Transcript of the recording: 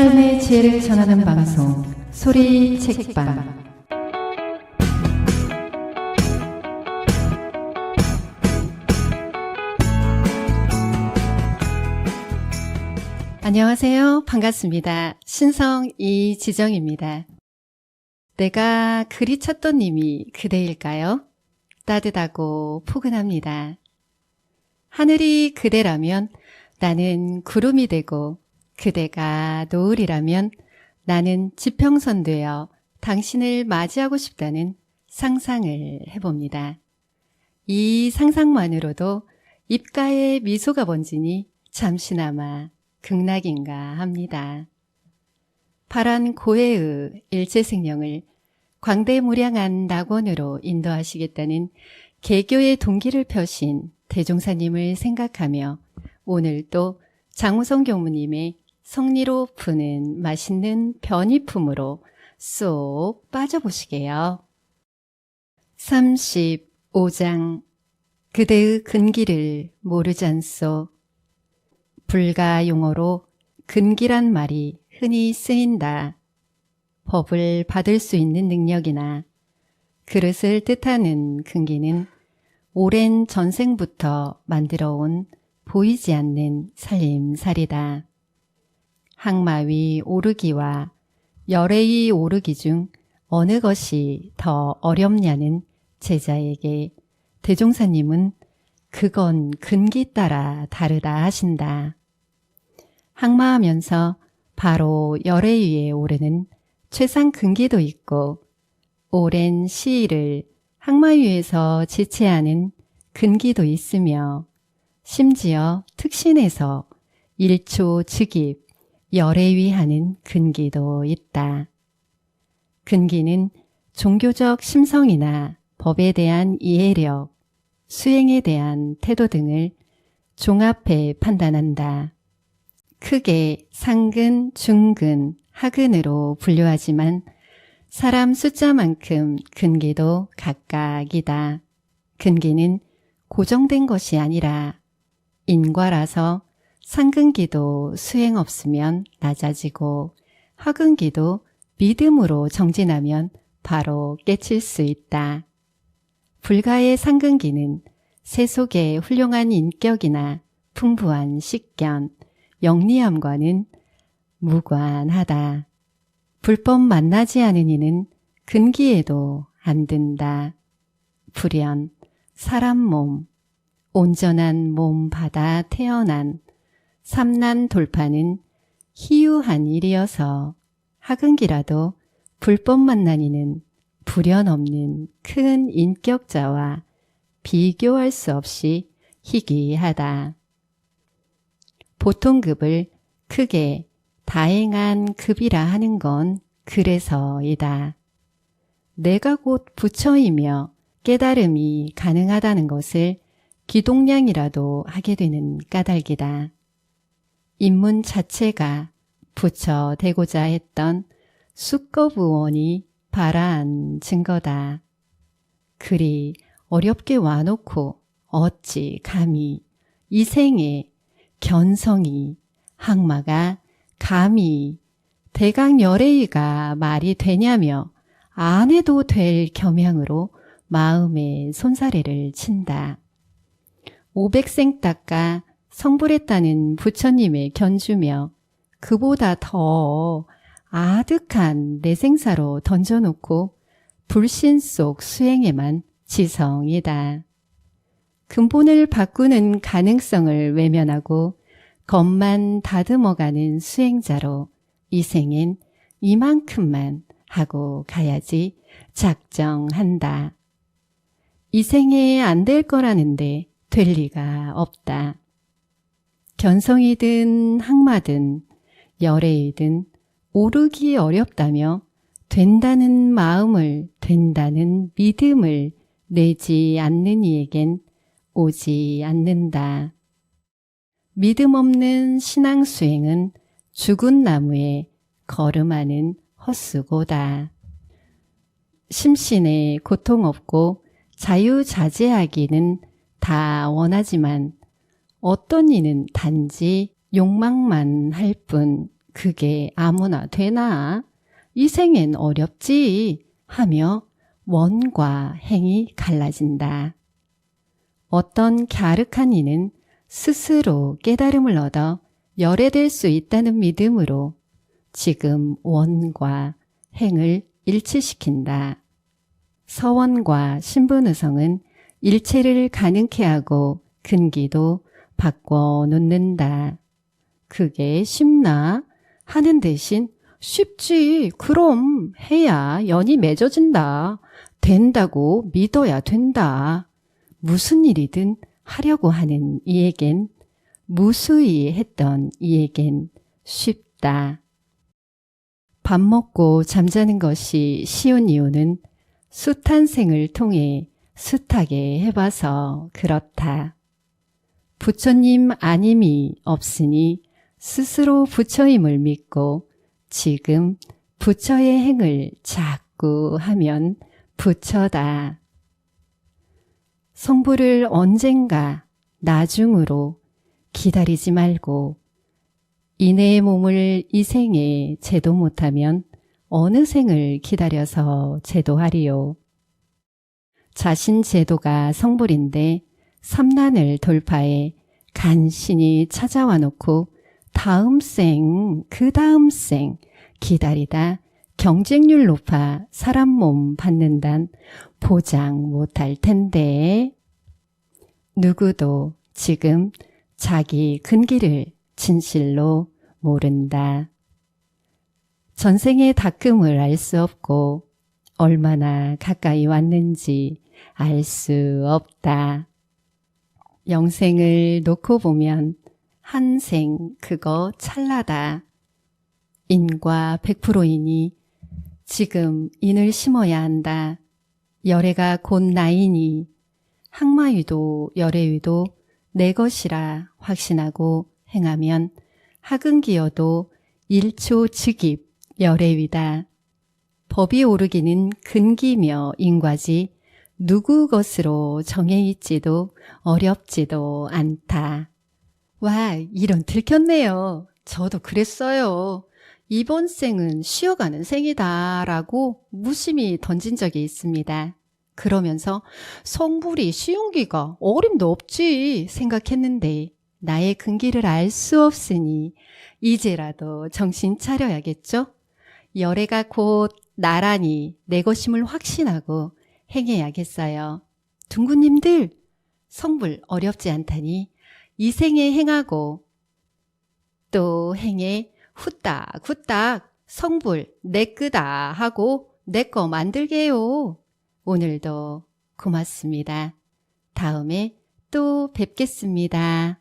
삶의 지혜를 전하는 방송 소리 책방 안녕하세요. 반갑습니다. 신성 이지정입니다. 내가 그리 찾던 님이 그대일까요? 따뜻하고 포근합니다. 하늘이 그대라면 나는 구름이 되고 그대가 노을이라면 나는 지평선 되어 당신을 맞이하고 싶다는 상상을 해봅니다. 이 상상만으로도 입가에 미소가 번지니 잠시나마 극락인가 합니다. 파란 고해의 일제생명을 광대무량한 낙원으로 인도하시겠다는 개교의 동기를 펴신 대종사님을 생각하며 오늘 또 장우성 교무님의 성리로 푸는 맛있는 변이품으로 쏙 빠져보시게요. 35장 그대의 근기를 모르잖소. 불가 용어로 근기란 말이 흔히 쓰인다. 법을 받을 수 있는 능력이나 그릇을 뜻하는 근기는 오랜 전생부터 만들어 온 보이지 않는 살림살이다. 항마위 오르기와 열애의 오르기 중 어느 것이 더 어렵냐는 제자에게 대종사님은 그건 근기 따라 다르다 하신다. 항마하면서 바로 열애 위에 오르는 최상 근기도 있고 오랜 시일을 항마 위에서 지체하는 근기도 있으며 심지어 특신에서 일초 즉입 열애위하는 근기도 있다. 근기는 종교적 심성이나 법에 대한 이해력, 수행에 대한 태도 등을 종합해 판단한다. 크게 상근, 중근, 하근으로 분류하지만 사람 숫자만큼 근기도 각각이다. 근기는 고정된 것이 아니라 인과라서 상근기도 수행 없으면 낮아지고 하근기도 믿음으로 정진하면 바로 깨칠 수 있다. 불가의 상근기는 세속의 훌륭한 인격이나 풍부한 식견, 영리함과는 무관하다. 불법 만나지 않은 이는 근기에도 안 든다. 불연, 사람 몸, 온전한 몸 받아 태어난 삼난 돌파는 희유한 일이어서 하근기라도 불법 만난 이는 불연 없는 큰 인격자와 비교할 수 없이 희귀하다. 보통급을 크게 다행한 급이라 하는 건 그래서이다. 내가 곧 부처이며 깨달음이 가능하다는 것을 기동량이라도 하게 되는 까닭이다. 인문 자체가 부처 되고자 했던 수거부원이 바라한 증거다. 그리 어렵게 와놓고 어찌 감히 이 생에 견성이 항마가 감히 대강 열애의가 말이 되냐며 안 해도 될 겸양으로 마음의 손사래를 친다. 오백생 닦아 성불했다는 부처님의 견주며 그보다 더 아득한 내생사로 던져놓고 불신 속 수행에만 지성이다. 근본을 바꾸는 가능성을 외면하고 겉만 다듬어가는 수행자로 이 생엔 이만큼만 하고 가야지 작정한다. 이 생에 안 될 거라는데 될 리가 없다. 견성이든 항마든 열애이든 오르기 어렵다며 된다는 마음을 된다는 믿음을 내지 않는 이에겐 오지 않는다. 믿음 없는 신앙 수행은 죽은 나무에 걸음하는 헛수고다. 심신에 고통 없고 자유자재하기는 다 원하지만 어떤 이는 단지 욕망만 할 뿐 그게 아무나 되나? 이 생엔 어렵지 하며 원과 행이 갈라진다. 어떤 갸륵한 이는 스스로 깨달음을 얻어 열애될 수 있다는 믿음으로 지금 원과 행을 일치시킨다. 서원과 신분의성은 일체를 가능케 하고 근기도 바꿔 놓는다. 그게 쉽나? 하는 대신 쉽지. 그럼 해야 연이 맺어진다. 된다고 믿어야 된다. 무슨 일이든 하려고 하는 이에겐 무수히 했던 이에겐 쉽다. 밥 먹고 잠자는 것이 쉬운 이유는 숱한 생을 통해 숱하게 해봐서 그렇다. 부처님 아님이 없으니 스스로 부처임을 믿고 지금 부처의 행을 자꾸 하면 부처다. 성부를 언젠가 나중으로 기다리지 말고 이내의 몸을 이 생에 제도 못하면 어느 생을 기다려서 제도하리요. 자신 제도가 성불인데 삼난을 돌파해 간신히 찾아와 놓고 다음 생, 그 다음 생 기다리다 경쟁률 높아 사람 몸 받는단 보장 못할 텐데 누구도 지금 자기 근기를 진실로 모른다. 전생의 닦음을 알 수 없고 얼마나 가까이 왔는지 알 수 없다. 영생을 놓고 보면 한생 그거 찰나다. 인과 100%이니 지금 인을 심어야 한다. 열애가 곧 나이니 항마위도 열애위도 내 것이라 확신하고 행하면 하근기여도 일초 즉입 열애위다. 법이 오르기는 근기며 인과지 누구 것으로 정해 있지도 어렵지도 않다. 와, 이런 들켰네요. 저도 그랬어요. 이번 생은 쉬어가는 생이다 라고 무심히 던진 적이 있습니다. 그러면서 성불이 쉬운 기가 어림도 없지 생각했는데 나의 근기를 알 수 없으니 이제라도 정신 차려야겠죠? 열애가 곧 나라니 내 것임을 확신하고 행해야겠어요. 둥구님들 성불 어렵지 않다니 이 생에 행하고 또 행에 후딱 후딱 성불 내 끄다 하고 내 거 만들게요. 오늘도 고맙습니다. 다음에 또 뵙겠습니다.